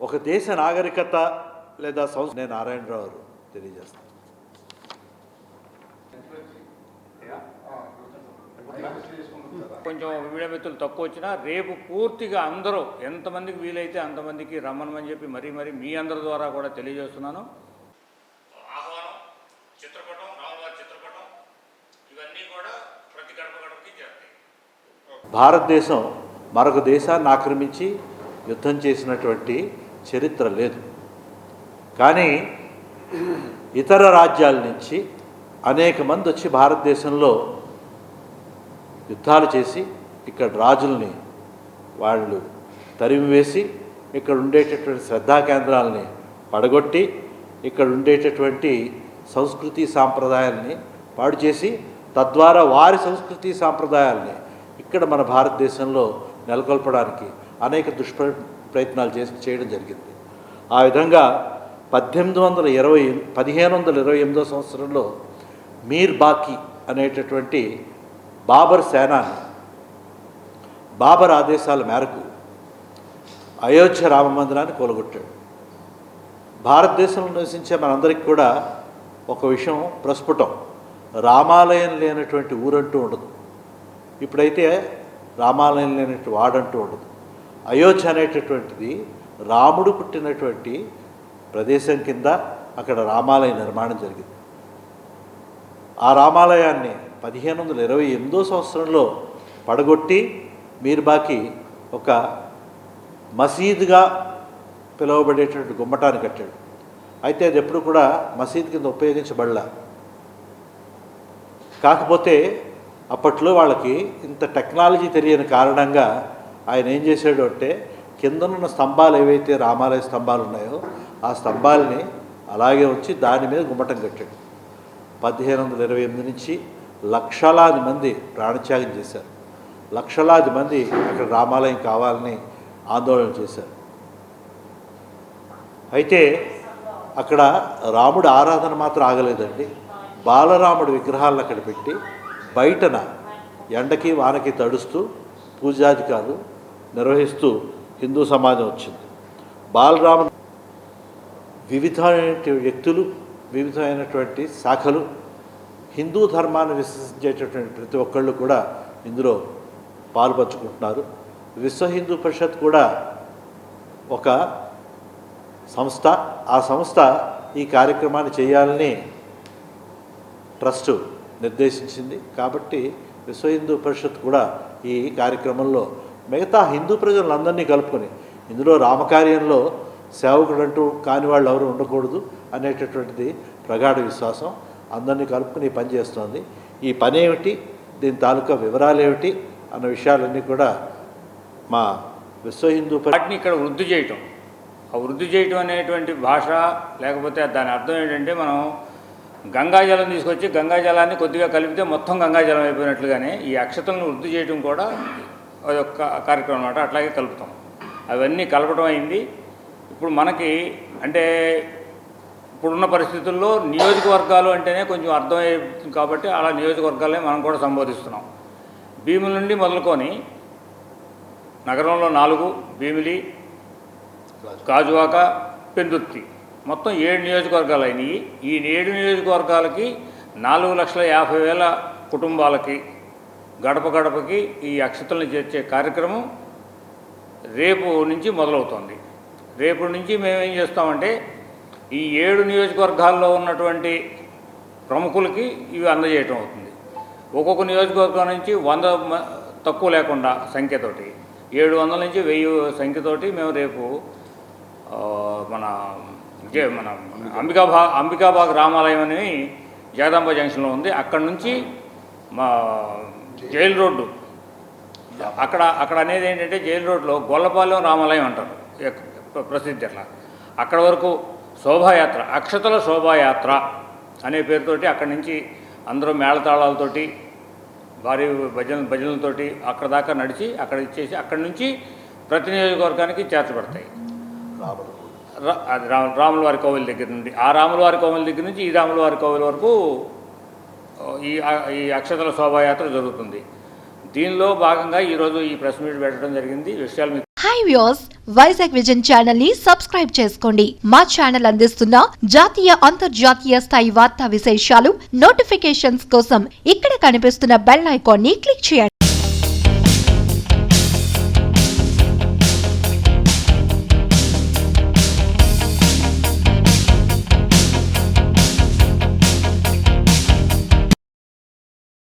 ఒక దేశ నాగరికత లేదా సంస్కృతి నేను నారాయణరావు గారు తెలియజేస్తాను. కొంచెం వీడియో మిత్రులు తక్కువ వచ్చినా రేపు పూర్తిగా అందరూ ఎంతమందికి వీలైతే అంతమందికి రమ్మనమని చెప్పి మరీ మరీ మీ అందరి ద్వారా కూడా తెలియజేస్తున్నాను. ఆహ్వానం చిత్రపటం రాములవారి చిత్రపటం ఇవన్నీ కూడా ప్రతి గడప గడపకి చేస్తాయి భారతదేశం మరొక దేశాన్ని ఆక్రమించి యుద్ధం చేసినటువంటి చరిత్ర లేదు. కానీ ఇతర రాజ్యాల నుంచి అనేక మంది వచ్చి భారతదేశంలో యుద్ధాలు చేసి ఇక్కడ రాజుల్ని వాళ్ళు తరిమివేసి ఇక్కడ ఉండేటటువంటి శ్రద్ధా కేంద్రాలని పడగొట్టి ఇక్కడ ఉండేటటువంటి సంస్కృతి సాంప్రదాయాల్ని పాడు చేసి తద్వారా వారి సంస్కృతి సాంప్రదాయాల్ని ఇక్కడ మన భారతదేశంలో నెలకొల్పడానికి అనేక దుష్ప్ర ప్రయత్నాలు చేసి చేయడం జరిగింది. ఆ విధంగా పద్దెనిమిది వందల ఇరవై పదిహేను వందల ఇరవై ఎనిమిదో సంవత్సరంలో మీర్ బాకీ అనేటటువంటి బాబర్ సేనాని బాబర్ ఆదేశాల మేరకు అయోధ్య రామ మందిరాన్ని కూలగొట్టాడు. భారతదేశంలో నివసించే మనందరికీ కూడా ఒక విషయం ప్రస్ఫుటం. రామాలయం లేనటువంటి ఊరంటూ ఉండదు. ఇప్పుడైతే రామాలయం లేనటువంటి వాడంటూ ఉండదు. అయోధ్య అనేటటువంటిది రాముడు పుట్టినటువంటి ప్రదేశం కింద అక్కడ రామాలయ నిర్మాణం జరిగింది. ఆ రామాలయాన్ని పదిహేను వందల ఇరవై ఎనిమిదో సంవత్సరంలో పడగొట్టి మీరు బాకి ఒక మసీదుగా పిలువబడేటువంటి గుమ్మటాన్ని కట్టాడు. అయితే అది ఎప్పుడు కూడా మసీద్ కింద ఉపయోగించబడలా. కాకపోతే అప్పట్లో వాళ్ళకి ఇంత టెక్నాలజీ తెలియని కారణంగా ఆయన ఏం చేశాడు అంటే కిందనున్న స్తంభాలు ఏవైతే రామాలయ స్తంభాలు ఉన్నాయో ఆ స్తంభాలని అలాగే ఉంచి దాని మీద గుమ్మటం కట్టాడు. పదిహేను వందల ఇరవై ఎనిమిది నుంచి లక్షలాది మంది ప్రాణత్యాగం చేశారు. లక్షలాది మంది అక్కడ రామాలయం కావాలని ఆందోళన చేశారు. అయితే అక్కడ రాముడు ఆరాధన మాత్రం ఆగలేదండి. బాలరాముడి విగ్రహాలను అక్కడ పెట్టి బయటన ఎండకి వానకి తడుస్తూ పూజాధికారులు నిర్వహిస్తూ హిందూ సమాజం వచ్చింది. బాలరామ వివిధమైన వ్యక్తులు వివిధమైనటువంటి శాఖలు హిందూ ధర్మాన్ని విశ్వసించేటటువంటి ప్రతి ఒక్కళ్ళు కూడా ఇందులో పాల్పంచుకుంటున్నారు. విశ్వ హిందూ పరిషత్ కూడా ఒక సంస్థ ఆ సంస్థ ఈ కార్యక్రమాన్ని చేయాలని ట్రస్ట్ నిర్దేశించింది. కాబట్టి విశ్వ హిందూ పరిషత్ కూడా ఈ కార్యక్రమంలో మిగతా హిందూ ప్రజలందరినీ కలుపుకొని ఇందులో రామకార్యంలో సేవకుడు అంటూ కాని వాళ్ళు ఎవరు ఉండకూడదు అనేటటువంటిది ప్రగాఢ విశ్వాసం. అందరినీ కలుపుకొని పని చేస్తోంది. ఈ పని ఏమిటి? దీని తాలూకా వివరాలు ఏమిటి? అన్న విషయాలన్నీ కూడా మా విశ్వ హిందూ వాటిని ఇక్కడ వృద్ధి చేయటం. ఆ వృద్ధి చేయటం అనేటువంటి భాష లేకపోతే దాని అర్థం ఏంటంటే మనం గంగాజలం తీసుకొచ్చి గంగాజలాన్ని కొద్దిగా కలిపితే మొత్తం గంగాజలం అయిపోయినట్లుగానే ఈ అక్షతలను వృద్ధి చేయడం కూడా అదొక కార్యక్రమం అనమాట అట్లాగే కలుపుతాం. అవన్నీ కలపడం అయింది. ఇప్పుడు మనకి అంటే ఇప్పుడున్న పరిస్థితుల్లో నియోజకవర్గాలు అంటేనే కొంచెం అర్థమవుతుంది కాబట్టి అలా నియోజకవర్గాలే మనం కూడా సంబోధిస్తున్నాం. భీముల నుండి మొదలుకొని నగరంలో నాలుగు భీమిలి గాజువాక పెందుర్తి మొత్తం ఏడు నియోజకవర్గాలు అయినాయి. ఈ ఏడు నియోజకవర్గాలకి నాలుగు లక్షల యాభై వేల కుటుంబాలకి గడప గడపకి ఈ అక్షతలను చేర్చే కార్యక్రమం రేపు నుంచి మొదలవుతోంది. రేపు నుంచి మేమేం చేస్తామంటే ఈ ఏడు నియోజకవర్గాల్లో ఉన్నటువంటి ప్రముఖులకి ఇవి అందజేయటం అవుతుంది. ఒక్కొక్క నియోజకవర్గం నుంచి వంద తక్కువ లేకుండా సంఖ్యతోటి ఏడు వందల నుంచి వెయ్యి సంఖ్యతోటి మేము రేపు మన మన అంబికాబా అంబికాబాగ్ రామాలయం అని జగదాంబ జంక్షన్లో ఉంది. అక్కడ నుంచి మా జైల్ రోడ్డు. అక్కడ అక్కడ అనేది ఏంటంటే జైల్ రోడ్లో గొల్లపాలెం రామాలయం అంటారు. ప్రసిద్ధి అట్లా. అక్కడ వరకు శోభాయాత్ర అక్షతల శోభాయాత్ర అనే పేరుతోటి అక్కడి నుంచి అందరూ మేళతాళాలతోటి భారీ భజన భజనలతోటి అక్కడ దాకా నడిచి అక్కడ ఇచ్చేసి అక్కడి నుంచి ప్రతి నియోజకవర్గానికి చేర్చబడతాయి. రాముల వారి కోవిల దగ్గర నుండి. ఆ రాముల వారి కోవిల దగ్గర నుంచి ఈ రాముల వారి కోవిల వరకు ఈ ఈ అక్షతల శోభాయాత్ర జరుగుతుంది. దీనిలో భాగంగా ఈరోజు ఈ ప్రెస్ మీట్ పెట్టడం జరిగింది. విషయాలు మీకు హాయ్ వ్యూస్ వైజాగ్ విజన్ ఛానల్ని సబ్స్క్రైబ్ చేసుకోండి. మా ఛానల్ అందిస్తున్న జాతీయ అంతర్జాతీయ స్థాయి వార్తా విశేషాలు నోటిఫికేషన్స్ కోసం ఇక్కడ కనిపిస్తున్న బెల్ ఐకాన్ని క్లిక్ చేయండి.